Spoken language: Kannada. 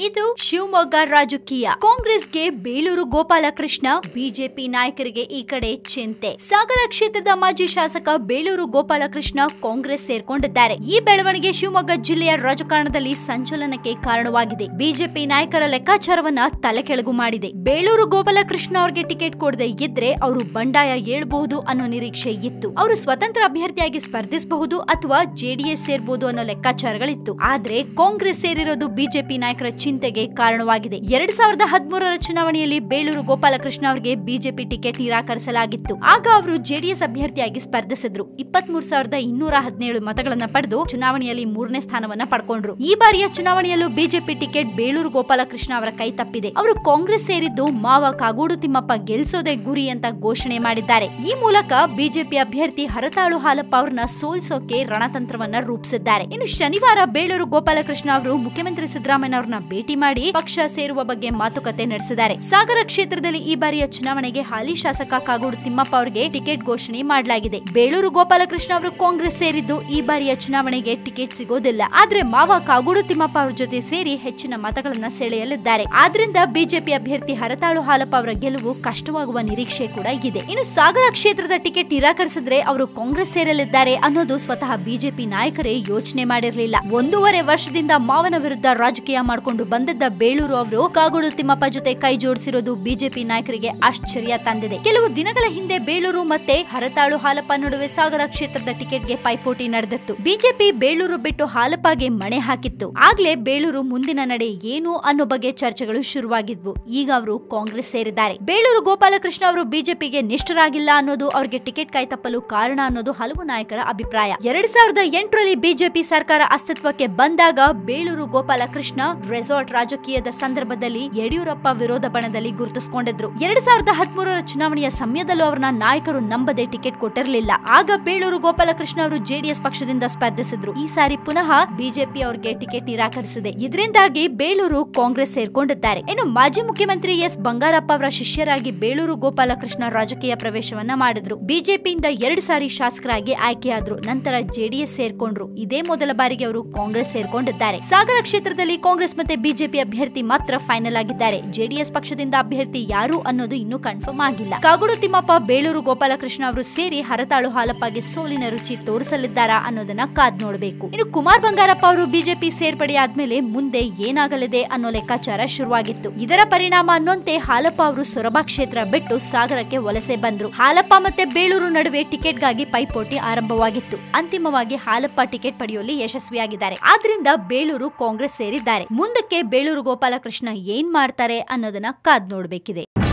ಇದು ಶಿವಮೊಗ್ಗ ರಾಜಕೀಯ. ಕಾಂಗ್ರೆಸ್ಗೆ ಬೇಲೂರು ಗೋಪಾಲಕೃಷ್ಣ, ಬಿಜೆಪಿ ನಾಯಕರಿಗೆ ಈ ಕಡೆ ಚಿಂತೆ. ಸಾಗರ ಕ್ಷೇತ್ರದ ಮಾಜಿ ಶಾಸಕ ಬೇಲೂರು ಗೋಪಾಲಕೃಷ್ಣ ಕಾಂಗ್ರೆಸ್ ಸೇರ್ಕೊಂಡಿದ್ದಾರೆ. ಈ ಬೆಳವಣಿಗೆ ಶಿವಮೊಗ್ಗ ಜಿಲ್ಲೆಯ ರಾಜಕಾರಣದಲ್ಲಿ ಸಂಚಲನಕ್ಕೆ ಕಾರಣವಾಗಿದೆ. ಬಿಜೆಪಿ ನಾಯಕರ ಲೆಕ್ಕಾಚಾರವನ್ನ ತಲೆಕೆಳಗು ಮಾಡಿದೆ. ಬೇಲೂರು ಗೋಪಾಲಕೃಷ್ಣ ಅವರಿಗೆ ಟಿಕೆಟ್ ಕೊಡದೆ ಇದ್ರೆ ಅವರು ಬಂಡಾಯ ಏಳಬಹುದು ಅನ್ನೋ ನಿರೀಕ್ಷೆ ಇತ್ತು. ಅವರು ಸ್ವತಂತ್ರ ಅಭ್ಯರ್ಥಿಯಾಗಿ ಸ್ಪರ್ಧಿಸಬಹುದು ಅಥವಾ ಜೆಡಿಎಸ್ ಸೇರ್ಬಹುದು ಅನ್ನೋ ಲೆಕ್ಕಾಚಾರಗಳಿತ್ತು. ಆದ್ರೆ ಕಾಂಗ್ರೆಸ್ ಸೇರಿರೋದು ಬಿಜೆಪಿ ನಾಯಕರ ಚಿಂತೆಗೆ ಕಾರಣವಾಗಿದೆ. ಎರಡ್ ಸಾವಿರದ ಹದಿಮೂರರ ಚುನಾವಣೆಯಲ್ಲಿ ಬೇಲೂರು ಗೋಪಾಲಕೃಷ್ಣ ಅವರಿಗೆ ಬಿಜೆಪಿ ಟಿಕೆಟ್ ನಿರಾಕರಿಸಲಾಗಿತ್ತು. ಆಗ ಅವರು ಜೆಡಿಎಸ್ ಅಭ್ಯರ್ಥಿಯಾಗಿ ಸ್ಪರ್ಧಿಸಿದ್ರು. ಇಪ್ಪತ್ಮೂರು ಸಾವಿರದ ಇನ್ನೂರ ಹದಿನೇಳು ಮತಗಳನ್ನ ಪಡೆದು ಚುನಾವಣೆಯಲ್ಲಿ ಮೂರನೇ ಸ್ಥಾನವನ್ನ ಪಡ್ಕೊಂಡ್ರು. ಈ ಬಾರಿಯ ಚುನಾವಣೆಯಲ್ಲೂ ಬಿಜೆಪಿ ಟಿಕೆಟ್ ಬೇಲೂರು ಗೋಪಾಲಕೃಷ್ಣ ಅವರ ಕೈ ತಪ್ಪಿದೆ. ಅವರು ಕಾಂಗ್ರೆಸ್ ಸೇರಿದ್ದು ಮಾವ ಕಾಗೋಡು ತಿಮ್ಮಪ್ಪ ಗೆಲ್ಸೋದೇ ಗುರಿ ಅಂತ ಘೋಷಣೆ ಮಾಡಿದ್ದಾರೆ. ಈ ಮೂಲಕ ಬಿಜೆಪಿ ಅಭ್ಯರ್ಥಿ ಹರತಾಳು ಹಾಲಪ್ಪ ಅವರನ್ನ ಸೋಲಿಸೋಕೆ ರಣತಂತ್ರವನ್ನ ರೂಪಿಸಿದ್ದಾರೆ. ಇನ್ನು ಶನಿವಾರ ಬೇಳೂರು ಗೋಪಾಲಕೃಷ್ಣ ಅವರು ಮುಖ್ಯಮಂತ್ರಿ ಸಿದ್ದರಾಮಯ್ಯ ಅವರನ್ನ ಭೇಟಿ ಮಾಡಿ ಪಕ್ಷ ಸೇರುವ ಬಗ್ಗೆ ಮಾತುಕತೆ ನಡೆಸಿದ್ದಾರೆ. ಸಾಗರ ಕ್ಷೇತ್ರದಲ್ಲಿ ಈ ಬಾರಿಯ ಚುನಾವಣೆಗೆ ಹಾಲಿ ಶಾಸಕ ಕಾಗೋಡು ತಿಮ್ಮಪ್ಪ ಅವರಿಗೆ ಟಿಕೆಟ್ ಘೋಷಣೆ ಮಾಡಲಾಗಿದೆ. ಬೇಳೂರು ಗೋಪಾಲಕೃಷ್ಣ ಅವರು ಕಾಂಗ್ರೆಸ್ ಸೇರಿದ್ದು ಈ ಬಾರಿಯ ಚುನಾವಣೆಗೆ ಟಿಕೆಟ್ ಸಿಗೋದಿಲ್ಲ. ಆದ್ರೆ ಮಾವ ಕಾಗೋಡು ತಿಮ್ಮಪ್ಪ ಅವರ ಜೊತೆ ಸೇರಿ ಹೆಚ್ಚಿನ ಮತಗಳನ್ನ ಸೆಳೆಯಲಿದ್ದಾರೆ. ಆದ್ರಿಂದ ಬಿಜೆಪಿ ಅಭ್ಯರ್ಥಿ ಹರತಾಳು ಹಾಲಪ್ಪ ಅವರ ಗೆಲುವು ಕಷ್ಟವಾಗುವ ನಿರೀಕ್ಷೆ ಕೂಡ ಇದೆ. ಇನ್ನು ಸಾಗರ ಕ್ಷೇತ್ರದ ಟಿಕೆಟ್ ನಿರಾಕರಿಸಿದ್ರೆ ಅವರು ಕಾಂಗ್ರೆಸ್ ಸೇರಲಿದ್ದಾರೆ ಅನ್ನೋದು ಸ್ವತಃ ಬಿಜೆಪಿ ನಾಯಕರೇ ಯೋಚನೆ ಮಾಡಿರಲಿಲ್ಲ. ಒಂದೂವರೆ ವರ್ಷದಿಂದ ಮಾವನ ವಿರುದ್ಧ ರಾಜಕೀಯ ಮಾಡಿಕೊಂಡು ಬಂದಿದ್ದ ಬೇಳೂರು ಅವರು, ಕಾಗೋಡು ತಿಮ್ಮಪ್ಪ ಜೊತೆ ಕೈ ಜೋಡಿಸಿರೋದು ಬಿಜೆಪಿ ನಾಯಕರಿಗೆ ಆಶ್ಚರ್ಯ ತಂದಿದೆ. ಕೆಲವು ದಿನಗಳ ಹಿಂದೆ ಬೇಳೂರು ಮತ್ತೆ ಹರತಾಳು ಹಾಲಪ್ಪ ನಡುವೆ ಸಾಗರ ಕ್ಷೇತ್ರದ ಟಿಕೆಟ್ಗೆ ಪೈಪೋಟಿ ನಡೆದಿತ್ತು. ಬಿಜೆಪಿ ಬೇಳೂರು ಬಿಟ್ಟು ಹಾಲಪ್ಪಗೆ ಮಣೆ ಹಾಕಿತ್ತು. ಆಗ್ಲೇ ಬೇಳೂರು ಮುಂದಿನ ನಡೆ ಏನು ಅನ್ನೋ ಬಗ್ಗೆ ಚರ್ಚೆಗಳು ಶುರುವಾಗಿದ್ವು. ಈಗ ಅವರು ಕಾಂಗ್ರೆಸ್ ಸೇರಿದ್ದಾರೆ. ಬೇಳೂರು ಗೋಪಾಲಕೃಷ್ಣ ಅವರು ಬಿಜೆಪಿಗೆ ನಿಷ್ಠರಾಗಿಲ್ಲ ಅನ್ನೋದು ಅವರಿಗೆ ಟಿಕೆಟ್ ಕಾಯ್ತಪ್ಪಲು ಕಾರಣ ಅನ್ನೋದು ಹಲವು ನಾಯಕರ ಅಭಿಪ್ರಾಯ. ಎರಡ್ ಸಾವಿರದ ಎಂಟರಲ್ಲಿ ಬಿಜೆಪಿ ಸರ್ಕಾರ ಅಸ್ತಿತ್ವಕ್ಕೆ ಬಂದಾಗ ಬೇಳೂರು ಗೋಪಾಲಕೃಷ್ಣ ರೆಸಾರ್ಟ್ ರಾಜಕೀಯದ ಸಂದರ್ಭದಲ್ಲಿ ಯಡಿಯೂರಪ್ಪ ವಿರೋಧ ಬಣದಲ್ಲಿ ಗುರುತಿಸಿಕೊಂಡಿದ್ರು. ಎರಡ್ ಸಾವಿರದ ಹದಿಮೂರರ ಚುನಾವಣೆಯ ಸಮಯದಲ್ಲೂ ಅವರನ್ನ ನಾಯಕರು ನಂಬದೆ ಟಿಕೆಟ್ ಕೊಟ್ಟಿರಲಿಲ್ಲ. ಆಗ ಬೇಳೂರು ಗೋಪಾಲಕೃಷ್ಣ ಅವರು ಜೆಡಿಎಸ್ ಪಕ್ಷದಿಂದ ಸ್ಪರ್ಧಿಸಿದ್ರು. ಈ ಸಾರಿ ಪುನಃ ಬಿಜೆಪಿ ಅವರಿಗೆ ಟಿಕೆಟ್ ನಿರಾಕರಿಸಿದೆ. ಇದರಿಂದಾಗಿ ಬೇಳೂರು ಕಾಂಗ್ರೆಸ್ ಸೇರ್ಕೊಂಡಿದ್ದಾರೆ. ಇನ್ನು ಮಾಜಿ ಮುಖ್ಯಮಂತ್ರಿ ಎಸ್ ಬಂಗಾರಪ್ಪ ಅವರ ಶಿಷ್ಯರಾಗಿ ಬೇಳೂರು ಗೋಪಾಲಕೃಷ್ಣ ರಾಜಕೀಯ ಪ್ರವೇಶವನ್ನ ಮಾಡಿದ್ರು. ಬಿಜೆಪಿಯಿಂದ ಎರಡು ಸಾರಿ ಶಾಸಕರಾಗಿ ಆಯ್ಕೆಯಾದ್ರು. ನಂತರ ಜೆಡಿಎಸ್ ಸೇರ್ಕೊಂಡ್ರು. ಇದೇ ಮೊದಲ ಬಾರಿಗೆ ಅವರು ಕಾಂಗ್ರೆಸ್ ಸೇರ್ಕೊಂಡಿದ್ದಾರೆ. ಸಾಗರ ಕ್ಷೇತ್ರದಲ್ಲಿ ಕಾಂಗ್ರೆಸ್ ಮತ್ತೆ ಬಿಜೆಪಿ ಅಭ್ಯರ್ಥಿ ಮಾತ್ರ ಫೈನಲ್ ಆಗಿದ್ದಾರೆ. ಜೆಡಿಎಸ್ ಪಕ್ಷದಿಂದ ಅಭ್ಯರ್ಥಿ ಯಾರು ಅನ್ನೋದು ಇನ್ನೂ ಕನ್ಫರ್ಮ್ ಆಗಿಲ್ಲ. ಕಾಗೋಡು ತಿಮ್ಮಪ್ಪ, ಬೇಳೂರು ಗೋಪಾಲಕೃಷ್ಣ ಅವರು ಸೇರಿ ಹರತಾಳು ಹಾಲಪ್ಪಗೆ ಸೋಲಿನ ರುಚಿ ತೋರಿಸಲಿದ್ದಾರಾ ಅನ್ನೋದನ್ನ ಕಾದ್ ನೋಡಬೇಕು. ಇನ್ನು ಕುಮಾರ್ ಬಂಗಾರಪ್ಪ ಅವರು ಬಿಜೆಪಿ ಸೇರ್ಪಡೆ ಆದ್ಮೇಲೆ ಮುಂದೆ ಏನಾಗಲಿದೆ ಅನ್ನೋ ಲೆಕ್ಕಾಚಾರ ಶುರುವಾಗಿತ್ತು. ಇದರ ಪರಿಣಾಮ ಅನ್ನೋಂತೆ ಹಾಲಪ್ಪ ಅವರು ಸೊರಬ ಕ್ಷೇತ್ರ ಬಿಟ್ಟು ಸಾಗರಕ್ಕೆ ವಲಸೆ ಬಂದ್ರು. ಹಾಲಪ್ಪ ಮತ್ತೆ ಬೇಳೂರು ನಡುವೆ ಟಿಕೆಟ್ಗಾಗಿ ಪೈಪೋಟಿ ಆರಂಭವಾಗಿತ್ತು. ಅಂತಿಮವಾಗಿ ಹಾಲಪ್ಪ ಟಿಕೆಟ್ ಪಡೆಯುವಲ್ಲಿ ಯಶಸ್ವಿಯಾಗಿದ್ದಾರೆ. ಆದ್ರಿಂದ ಬೇಳೂರು ಕಾಂಗ್ರೆಸ್ ಸೇರಿದ್ದಾರೆ. ಮುಂದಕ್ಕೆ ಬೇಳೂರು ಗೋಪಾಲಕೃಷ್ಣ ಏನ್ ಮಾಡ್ತಾರೆ ಅನ್ನೋದನ್ನ ಕಾದ್ ನೋಡ್ಬೇಕಿದೆ.